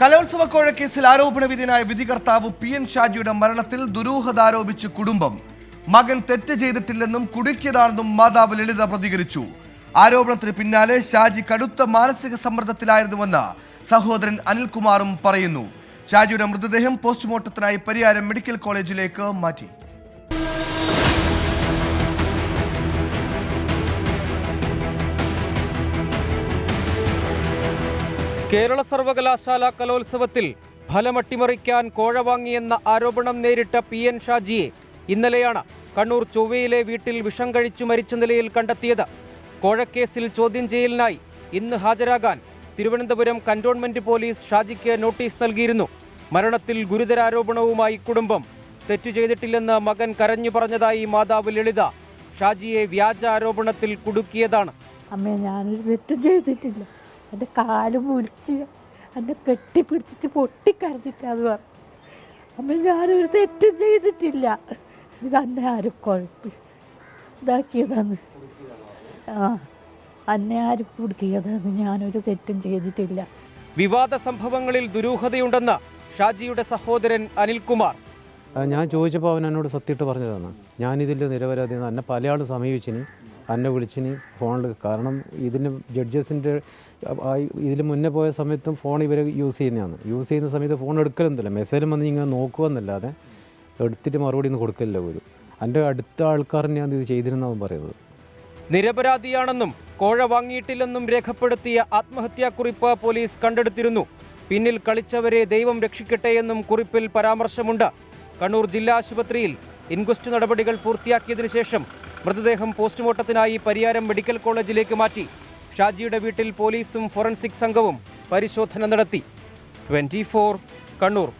കലോത്സവ കോഴക്കേസിൽ ആരോപണ വിധിനായ വിധികർത്താവ് P N ഷാജിയുടെ മരണത്തിൽ ദുരൂഹത ആരോപിച്ച് കുടുംബം. മകൻ തെറ്റ് ചെയ്തിട്ടില്ലെന്നും കുടുക്കിയതാണെന്നും മാതാവ് ലളിത പ്രതികരിച്ചു. ആരോപണത്തിന് പിന്നാലെ ഷാജി കടുത്ത മാനസിക സമ്മർദ്ദത്തിലായിരുന്നുവെന്ന് സഹോദരൻ അനിൽകുമാറും പറയുന്നു. ഷാജിയുടെ മൃതദേഹം പോസ്റ്റ്മോർട്ടത്തിനായി പരിയാരം മെഡിക്കൽ കോളേജിലേക്ക് മാറ്റി. കേരള സർവകലാശാല കലോത്സവത്തിൽ ഫലമട്ടിമറിക്കാൻ കോഴ വാങ്ങിയെന്ന ആരോപണം നേരിട്ട പി എൻ ഷാജിയെ ഇന്നലെയാണ് കണ്ണൂർ ചൊവ്വയിലെ വീട്ടിൽ വിഷം കഴിച്ചു മരിച്ച നിലയിൽ കണ്ടെത്തിയത്. കോഴക്കേസിൽ ചോദ്യം ചെയ്യലിനായി ഇന്ന് ഹാജരാകാൻ തിരുവനന്തപുരം കന്റോൺമെന്റ് പോലീസ് ഷാജിക്ക് നോട്ടീസ് നൽകിയിരുന്നു. മരണത്തിൽ ഗുരുതരാരോപണവുമായി കുടുംബം. തെറ്റു ചെയ്തിട്ടില്ലെന്ന് മകൻ കരഞ്ഞു പറഞ്ഞതായി മാതാവ് ലളിത. ഷാജിയെ വ്യാജ ആരോപണത്തിൽ കുടുക്കിയതാണ്. അമ്മേ ഞാനൊരു തെറ്റും ചെയ്തിട്ടില്ല. എന്റെ കാൽ മുറിച്ച് എന്നെ കെട്ടിപ്പിടിച്ചിട്ട് പൊട്ടിക്കരഞ്ഞിട്ടാന്ന് പറഞ്ഞു. അമ്മ ഞാനൊരു തെറ്റും ചെയ്തിട്ടില്ല. ഇതന്നെ ആരും കുഴപ്പം ഇതാക്കിയതാണ് ആ അന്നെ ആരും കുടുക്കിയതാണ് ഞാനൊരു തെറ്റും ചെയ്തിട്ടില്ല. വിവാദ സംഭവങ്ങളിൽ ദുരൂഹതയുണ്ടെന്ന് ഷാജിയുടെ സഹോദരൻ അനിൽകുമാർ. ഞാൻ ചോദിച്ചപ്പോൾ അവൻ എന്നോട് സത്യമായിട്ട് പറഞ്ഞതാണ് ഞാനിതിൽ നിരപരാധി എന്നെ പല ആളും സമീപിച്ചിന്. എന്നെ വിളിച്ചിന് ഫോണിൽ കാരണം ഇതിന് ജഡ്ജസിന്റെ ഇതിൽ മുന്നേ പോയ സമയത്തും ഫോൺ ഇവർ യൂസ് ചെയ്യുന്നതാണ്. യൂസ് ചെയ്യുന്ന സമയത്ത് ഫോൺ എടുക്കലൊന്നുമില്ല. മെസ്സേജ് വന്ന് ഇങ്ങനെ നോക്കുമെന്നല്ലാതെ എടുത്തിട്ട് മറുപടി ഒന്നും കൊടുക്കില്ല ഒരു എന്റെ അടുത്ത ഞാൻ ഇത് ചെയ്തിരുന്നതെന്ന് പറയുന്നത്. നിരപരാധിയാണെന്നും കോഴ വാങ്ങിയിട്ടില്ലെന്നും രേഖപ്പെടുത്തിയ ആത്മഹത്യാക്കുറിപ്പ് പോലീസ് കണ്ടെടുത്തിരുന്നു. പിന്നിൽ കളിച്ചവരെ ദൈവം രക്ഷിക്കട്ടെ എന്നും കുറിപ്പിൽ പരാമർശമുണ്ട്. കണ്ണൂർ ജില്ലാ ആശുപത്രിയിൽ ഇൻക്വസ്റ്റ് നടപടികൾ പൂർത്തിയാക്കിയതിനു ശേഷം മൃതദേഹം പോസ്റ്റ്മോർട്ടത്തിനായി പരിയാരം മെഡിക്കൽ കോളേജിലേക്ക് മാറ്റി. ഷാജിയുടെ വീട്ടിൽ പോലീസും ഫോറൻസിക് സംഘവും പരിശോധന നടത്തി. ട്വന്റി കണ്ണൂർ.